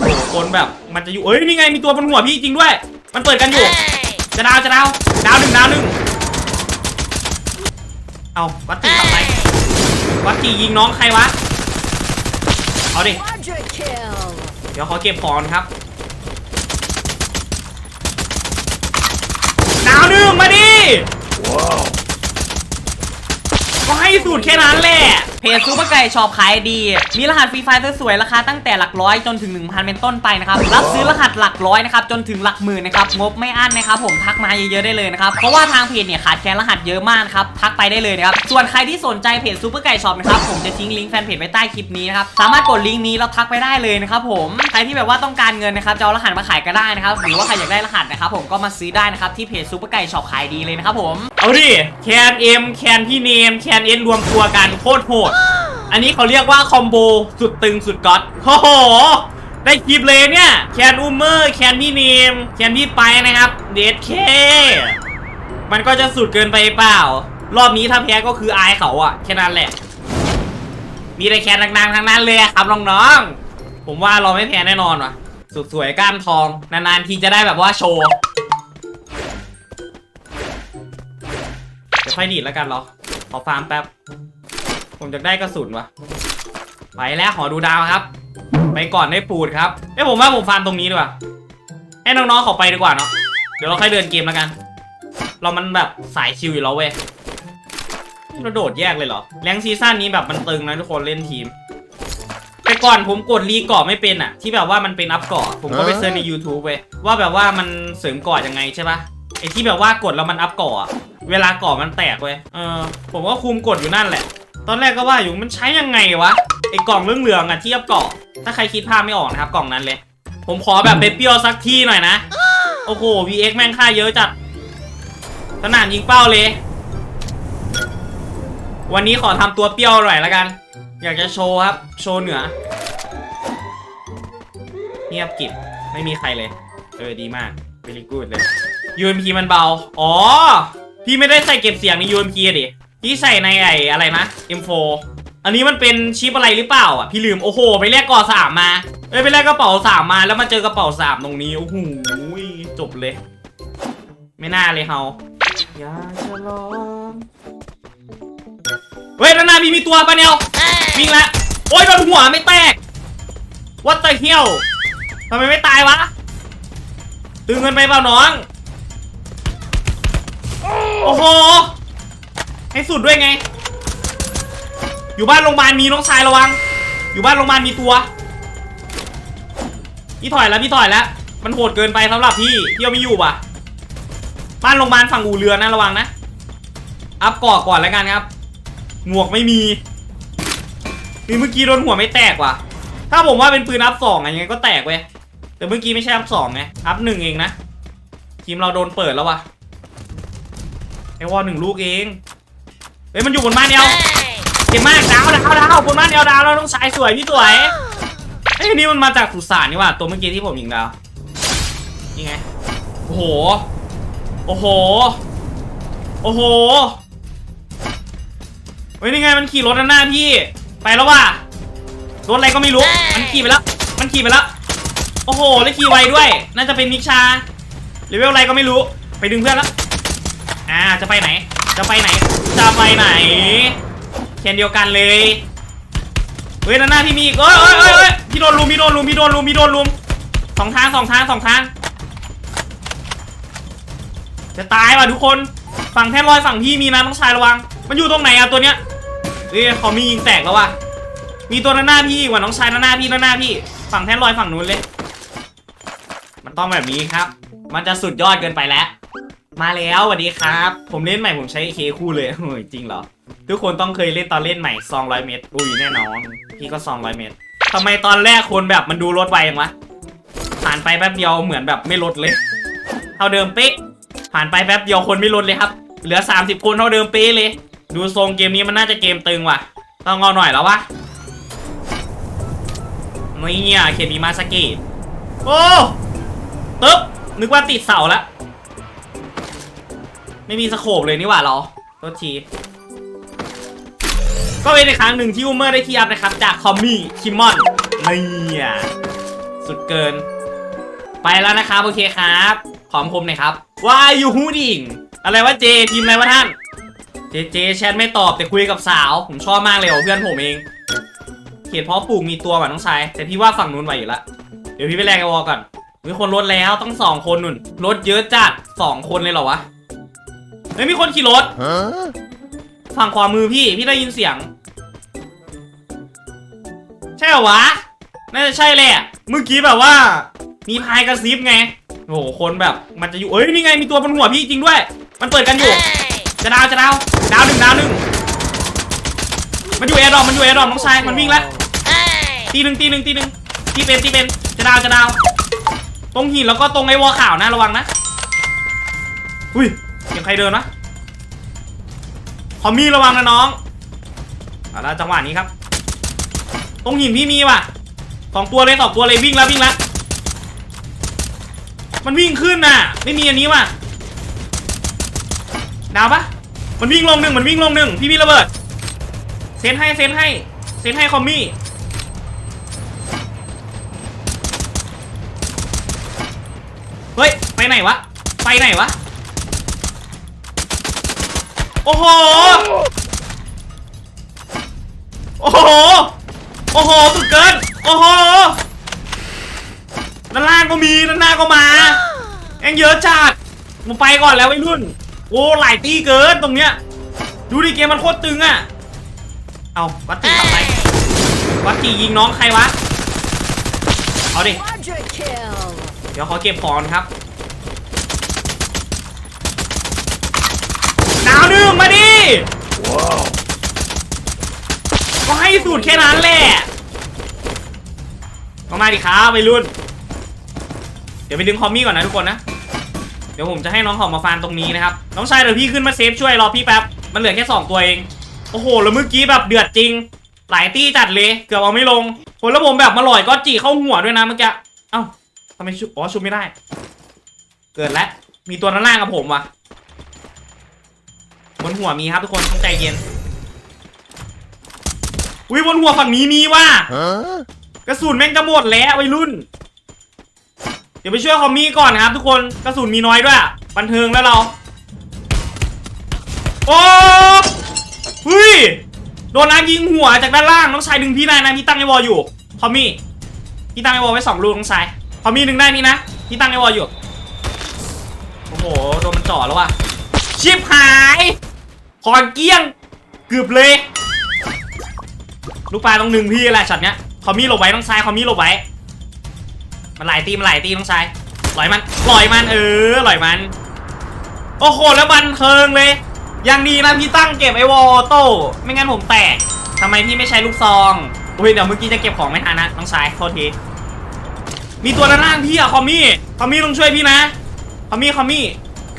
โอ้โหคนแบบมันจะอยู่เอ้ยนี่ไงมีตัวบนหัวพี่จริงด้วย มันเปิดกันอยู่ จะดาวจะดาวดาวหนึ่งดาวหนึ่งเอาวัตติทำไมวัตติยิงน้องใครวะเอาดิ Quadra kill. เดี๋ยวขอเก็บของครับดาวหนึ่งมาดิ ก็ให้สูตรแค่นั้นแหละ เพจซูเปอร์ไก่ชอบขายดี มีรหัสฟรีไฟล์สวยๆราคาตั้งแต่หลักร้อยจนถึง 1,000 เป็นต้นไปนะครับ รับซื้อรหัสหลักร้อยนะครับจนถึงหลักหมื่นนะครับ งบไม่อั้นนะครับผมทักมาเยอะๆได้เลยนะครับ เพราะว่าทางเพจเนี่ยขาดแคลนรหัสเยอะมากนะครับ ทักไปได้เลยนะครับ ส่วนใครที่สนใจเพจซูเปอร์ไก่ชอปนะครับ ผมจะทิ้งลิงก์แฟนเพจไว้ใต้คลิปนี้นะครับ สามารถกดลิงก์นี้แล้วทักไปได้เลยนะครับผม ใครที่แบบว่าต้องการเงินนะครับจะเอารหัสมาขายก็ได้นะครับ หรือว่าใครอยากได้รหัสนะครับผมก็มาซื้อได้นะครับที่เพจซูเปอร์ไก่ชอปขายดีเลยนะครับผม เอาดิแคนเอ็มแคนพี่เนมแคนนเอ็นรวมตัวกันโคตรโหด อันนี้เขาเรียกว่าคอมโบสุดตึงสุดก๊อตโอ้โห ได้คลิปเลยเนี่ย แคนอูเมอร์ แคนพี่เนม แคนพี่ไปนะครับเดทเค มันก็จะสุดเกินไปเปล่า รอบนี้ถ้าแพ้ก็คืออายเขาอะแค่นั้นแหละ มีแต่แคนดังๆทั้งนั้นเลยครับน้องๆ ผมว่าเราไม่แพ้แน่นอนว่ะ สุดสวยก้านทอง นานๆทีจะได้แบบว่าโชว์เดี๋ยวค่อยดีดแล้วกันเหรอ ขอฟาร์มแป๊บ ผมจะได้กระสุนวะไปแล้วขอดูดาวครับ ไปก่อนได้ปูดครับเอ้ผมว่าผมฟาร์มตรงนี้ดีกว่าให้น้องๆเขาไปดีกว่าเนาะเดี๋ยวเราค่อยเดินเกมแล้วกัน เรามันแบบสายคิวอยู่แล้วเว้ยเราโดดแยกเลยเหรอแรงซีซั่นนี้แบบมันตึงนะทุกคนเล่นทีม แต่ก่อนผมกดรีกาะไม่เป็นอะที่แบบว่ามันเป็นอัพกาะผมก็ไปเซิร์ชใน YouTube เว้ยว่าแบบว่ามันเสริมกาะยังไงใช่ปะ ไอที่แบบว่ากดแล้วมันอัพเกาะอะเวลาเกาะมันแตกเว้ย เออ ผมก็คุมกดอยู่นั่นแหละ ตอนแรกก็ว่าอยู่มันใช้ยังไงวะ ไอกล่องเหลืองๆอะที่อัพเกาะถ้าใครคิดภาพไม่ออกนะครับกล่องนั้นเลย ผมขอแบบเปรี้ยวสักที่หน่อยนะ โอ้โห VX แม่งค่าเยอะจัดสนามยิงเป้าเลย วันนี้ขอทำตัวเปรี้ยวหน่อยละกัน อยากจะโชว์ครับ โชว์เหนือ เงียบกิบไม่มีใครเลย เออดีมาก very good เลย UMP มันเบา อ๋อ พี่ไม่ได้ใส่เก็บเสียงใน UMP อะดิ พี่ใส่ในไออะไรนะ M4 อันนี้มันเป็นชิปอะไรหรือเปล่าอะ พี่ลืม โอ้โห ไปแลกก่อสามมา เอ้ย ไปแลกกระเป๋าสามมา แล้วมาเจอกระเป๋าสามตรงนี้ โอ้โห จบเลย ไม่น่าเลยเฮาอยากจะลองเฮ้ยด้านหน้าพี่มีตัวปะเนี่ยวิ่งละ โอ้ยโดนหัวไม่แตก What the hell ทำไมไม่ตายวะ ตึงเงินไปเปล่าน้อง โอ้โห ให้สุดด้วยไง อยู่บ้านโรงพยาบาลมีน้องชายระวัง อยู่บ้านโรงพยาบาลมีตัว พี่ถอยแล้วพี่ถอยแล้ว มันโหดเกินไปสำหรับพี่พี่เอาไม่อยู่ว่ะ บ้านโรงพยาบาลฝั่งอู่เรือนะระวังนะ อัพกาะก่อนแล้วกันครับ หมวกไม่มีนี่เมื่อกี้โดนหัวไม่แตกว่ะ ถ้าผมว่าเป็นปืนอัพสองอะยังไงก็แตกเว้ย แต่เมื่อกี้ไม่ใช่อัพสองไง อัพหนึ่งเองนะทีมเราโดนเปิดแล้วว่ะ ไอวอลหนึ่งลูกเองเฮ้ยมันอยู่บนบ้านเอวเก่งมากดาวดาวดาวบนบ้านเอวดาวเราต้องชายสวยพี่สวยไอ้ยนี่มันมาจากสุสานนี่ว่ะตัวเมื่อกี้ที่ผมยิงดาวนี่ไงโอ้โหโอ้โหโอ้โหเฮ้ยนี่ไงมันขี่รถด้านหน้าพี่ไปแล้วว่ะรถอะไรก็ไม่รู้มันขี่ไปแล้วมันขี่ไปแล้วโอ้โหแล้วขี่ไวด้วย น่าจะเป็นมิกชาเลเวลอะไรก็ไม่รู้ไปดึงเพื่อนแล้ว อ่าจะไปไหน จะไปไหน จะไปไหนเคนเดียวกันเลยเฮ้ยด้านหน้าพี่มีอีกเอ้ยเอ้ยเอ้ยเอ้ยพี่โดนลุมพี่โดนลุมพี่โดนลุมพี่โดนลุมสองทางสองทางสองทาง จะตายว่ะทุกคนฝั่งแท่นลอยฝั่งพี่มีนะต้องชายระวัง มันอยู่ตรงไหนอะตัวเนี้ยเอ้ยเขามียิงแตกแล้วว่ะมีตัวด้านหน้าพี่ว่ะน้องชายด้านหน้าพี่ด้านหน้าพี่ฝั่งแท่นลอยฝั่งนู้นเลย มันต้องแบบนี้ครับ มันจะสุดยอดเกินไปแล้ว มาแล้วสวัสดีครับ ผมเล่นใหม่ผมใช้เคคู่เลยโอ้ยจริงเหรอ ทุกคนต้องเคยเล่นตอนเล่นใหม่200 เมตรอุ้ยแน่นอนพี่ก็200 เมตรทำไมตอนแรกคนแบบมันดูรถไวจังวะผ่านไปแป๊บเดียวเหมือนแบบไม่ลดเลย เท่าเดิมเป๊ะผ่านไปแป๊บเดียวคนไม่ลดเลยครับ เหลือ 30 คนเท่าเดิมเป๊ะเลย ดูทรงเกมนี้มันน่าจะเกมตึงว่ะ ต้องเอาหน่อยแล้ววะนี่เนี่ยเคนมีมาสกิโอ้ตึ๊บนึกว่าติดเสาแล้ว ไม่มีสโคบเลยนี่หว่าเหรอโทษทีก็เป็นอีกครั้งหนึ่งที่อูเมอร์ได้ที่อัพนะครับ จากคอมมี่คิมมอนนี่อะสุดเกิน ไปแล้วนะครับโอเคครับขอมคมหน่อยครับว่าอยู่ฮูดิ่งอะไรวะเจทีมอะไรวะท่าน เจเจแชทไม่ตอบแต่คุยกับสาว ผมชอบมากเลยเพื่อนผมเองเขียนเพราะปลูกมีตัวว่ะน้องชายแต่พี่ว่าฝั่งนู้นไหวอยู่ละเดี๋ยวพี่ไปแลกกับวอก่อนมีคนลดแล้วต้องสองคนนุ่นรถเยอะจัดสองคนเลยเหรอวะ ฮ้ยมีคนขี่รถ Huh? ฝั่งขวามือพี่ พี่ได้ยินเสียง ใช่เหรอวะ น่าจะใช่แหละ เมื่อกี้แบบว่า มีพายกระซิบไง โอ้โห คนแบบ มันจะอยู่ เอ้ย นี่ไง มีตัวบนหัวพี่จริงด้วย มันเปิดกันอยู่ จะดาว จะดาว ดาวหนึ่งดาวหนึ่ง มันอยู่แอร์ดรอปมันอยู่แอร์ดรอปน้องชาย มันวิ่งแล้ว ตีหนึ่งตีหนึ่งตีหนึ่งตีเป็นตีเป็น จะดาว จะดาว ตรงหินแล้วก็ตรงไอ้วอข่าวนะ ระวังนะ อุ้ย เสียงใครเดินวะพอมมี่ระวังนะน้องเอาละจังหวะนี้ครับ ตรงหินพี่มีว่ะสองตัวเลยสองตัวเลยวิ่งแล้ววิ่งแล้วมันวิ่งขึ้นน่ะ ไม่มีอันนี้ว่ะดาวปะมันวิ่งลงหนึ่งมันวิ่งลงหนึ่งพี่มีระเบิด เซนให้เซนให้เซนให้คอมมี่เฮ้ยไปไหนวะไปไหนวะ อ้โห โอ้โห โอ้โห สุดเกิน โอ้โหด้านล่างก็มีด้านหน้าก็มาแองเยอะจัดผมไปก่อนแล้วไอ้รุ่น โอ้หลายตีเกินตรงเนี้ย ดูดิเกมมันโคตรตึงอะเอาวัตติทำไมวัตติยิงน้องใครวะ เอาดิ เดี๋ยวขอเก็บของครับ ดาว หนึ่งมาดิก็ให้สูตรแค่นั้นแหละมามาดิครับวัยรุ่น เดี๋ยวไปดึงคอมมี่ก่อนนะทุกคนนะ เดี๋ยวผมจะให้น้องหอมมาฟานตรงนี้นะครับ น้องชายเดี๋ยวพี่ขึ้นมาเซฟช่วยรอพี่แป๊บ มันเหลือแค่สองตัวเอง โอ้โห แล้วเมื่อกี้แบบเดือดจริง หลายตี้จัดเลย เกือบเอาไม่ลงโหแล้วผมแบบมาหลอยก็จีเข้าหัวด้วยนะเมื่อกี้ เอ้าทำไมชุบอ๋อชุบไม่ได้ เกิดแล้ว มีตัวด้านล่างกับผมว่ะ นหัวมีครับทุกคนต้องใจเย็นอุ้ยบนหัวฝั่งนี้มีว่ะ Huh? กระสุนแม่งจะหมดแล้ววัยรุ่น เดี๋ยวไปช่วยคอมมี่ก่อนนะครับทุกคนกระสุนมีน้อยด้วย บันเทิงแล้วเรา โอ้เฮ้ยโดนน้ำยิงหัวจากด้านล่างน้องชายดึงพี่ได้นะพี่ตั้งไอวอลอยู่คอมมี่พี่ตั้งไอวอลไว้สองลูกน้องชายคอมมี่ดึงได้นี่นะพี่ตั้งไอวอลอยู่โอ้โหโดนมันจ่อแล้วว่ะชิบหาย คอนเกี้ยงเกือบเลย ลูกปลาต้องหนึ่งพี่แหละช็อตเนี้ยคอมมี่หลบไว้ต้องซ้ายคอมมี่หลบไว้มันหลายตีมันหลายตีต้องซ้ายลอยมันลอยมันเออลอยมัน โอ้โหแล้วบันเทิงเลยยังดีนะพี่ตั้งเก็บไอ้วอลโต้ไม่งั้นผมแตกทำไมพี่ไม่ใช้ลูกซองอุ้ยเดี๋ยวเมื่อกี้จะเก็บของไม่ทันนะต้องซ้ายโทษทีมีตัวด้านล่างพี่อะคอมมี่คอมมี่ต้องช่วยพี่นะคอมมี่คอมมี่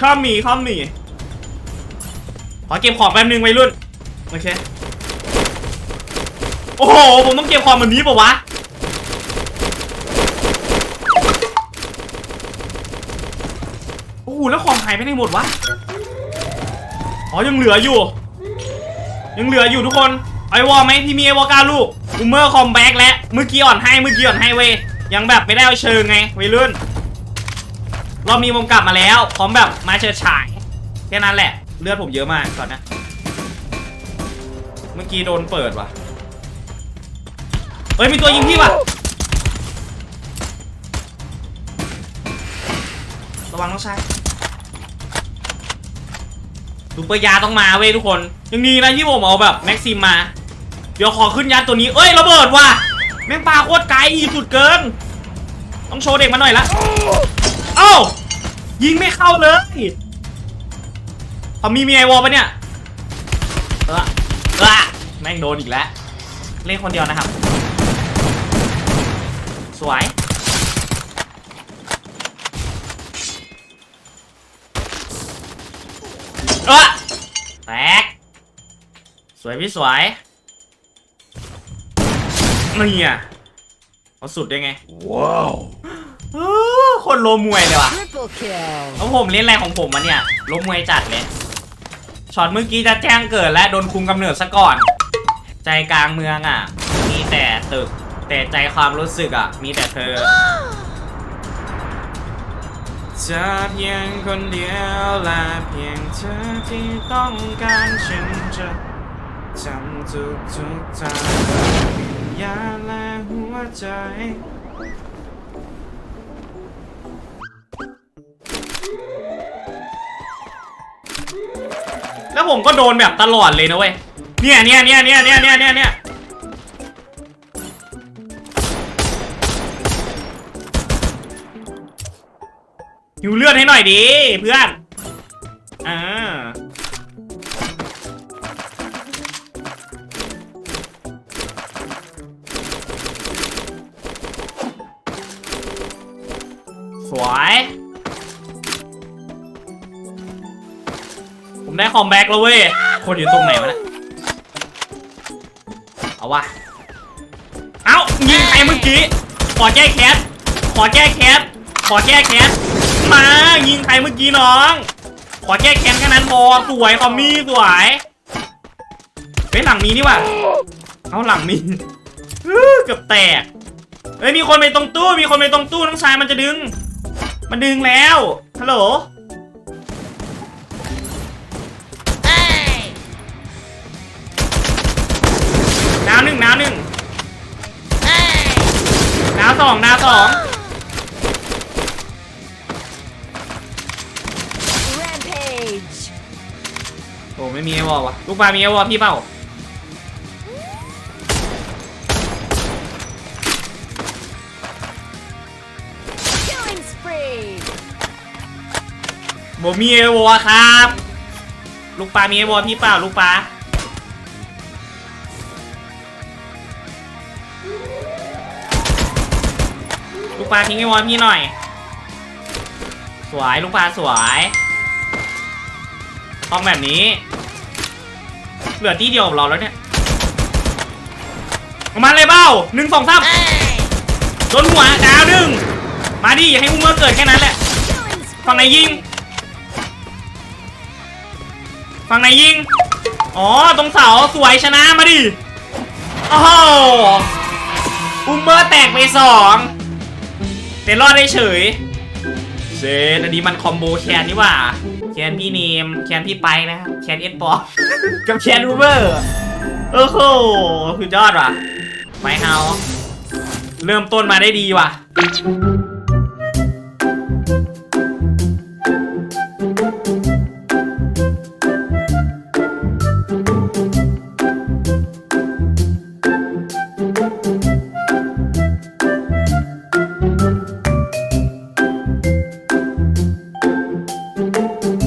คอมมี่คอมมี่ ขอเก็บของแป๊บนึงวัยรุ่นโอเคโอ้โหผมต้องเก็บของแบบนี้ปะวะโอ้โหแล้วของหายไปไหนหมดวะอ๋อยังเหลืออยู่ ยังเหลืออยู่ทุกคนไอวอลไหมพี่มีไอวอลกาลูกบูเมอร์คอมแบ็กแล้วเมื่อกี้อ่อนให้เมื่อกี้อ่อนให้เว้ยยังแบบไม่ได้เอาเชิงไงวัยรุ่นรอบนี้ผมกลับมาแล้ว พร้อมแบบมาเชิดฉายแค่นั้นแหละ เลือดผมเยอะมากก่อนนะ เมื่อกี้โดนเปิดว่ะ เฮ้ยมีตัวยิงพี่ว่ะ ระวังน้องชายซูเปอร์ยาต้องมาเว้ยทุกคน ยังดีนะที่ผมเอาแบบแม็กซิมมา เดี๋ยวขอขึ้นยัดตัวนี้ เอ้ยระเบิดว่ะ แม่งปลาโคตรไกลสุดเกิน ต้องโชว์เด็กมาหน่อยละ เอ้ายิงไม่เข้าเลย พอมีมีไอวอลปะเนี่ยเออเออแม่งโดนอีกแล้ว เล่นคนเดียวนะครับ สวย เออแตก สวยพี่สวยนี่อะเอาสุดได้ไง Wow. เออคนโลมวยเลยว่ะ Triple kill. แล้วผมเล่นอะไรของผมวะเนี่ยลบมวยจัดเลย ช็อตเมื่อกี้จะแจ้งเกิดและโดนคุมกำเนิดซะก่อน ใจกลางเมืองอะ มีแต่ตึก แต่ใจความรู้สึกอะมีแต่เธอเธอเพียงคนเดียวและเพียงเธอที่ต้องการฉันจะทำทุกทุกทางวิญญาณและหัวใจ แล้วผมก็โดนแบบตลอดเลยนะเว้ย เนี่ยเนี่ยเนี่ยเนี่ยเนี่ยเนี่ยเนี่ยเนี่ยหิวเลือดให้หน่อยดิเพื่อน อ่า สวย ได้คอมแบ็กแล้วเว้ย คนอยู่ตรงไหนวะเนี่ยเอาวะ เอ้ายิงใครเมื่อกี้ ขอแก้แคสขอแก้แคสขอแก้แคสมายิงใครเมื่อกี้น้อง ขอแก้แค้นแค่นั้นพอสวยคอมมี่สวยเฮ้ยหลังมีนี่ว่ะเอาหลังมีเกือบแตก เฮ้ยมีคนไปตรงตู้ มีคนไปตรงตู้น้องชายมันจะดึง มันดึงแล้ว ฮัลโหล สองดาวสอง Rampage. โอ้ไม่มีไอวอลวะลูกปลามีไอวอลพี่เปล่า Killing spree. โบมีไอวอลครับ ลูกปลามีไอวอลพี่เปล่าลูกปลา ปลาทิ้งไอวอลพี่หน่อย สวยลูกปลาสวยห้องแบบนี้ เหลือที่เดียวกับเราแล้วเนี่ยเอามาเลยเบ้าหนึ่งสองสามโดนหัวดาวหนึ่งมาดิอย่าให้อุ้มเมื่อเกิดแค่นั้นแหละฝั่งไหนยิงฝั่งไหนยิง อ๋อ ตรงเสาสวยชนะมาดิ โอ้โห อุมเมอร์แตกไปสอง แต่รอดได้เฉยเซนอันนี้มันคอมโบแคนนี่ว่าแคนพี่เนมแคนพี่ไปนะครับแคนเอ็นปอกับแคนรูเบอร์โอ้โหคือยอดว่ะ ไปเฮาเริ่มต้นมาได้ดีว่ะ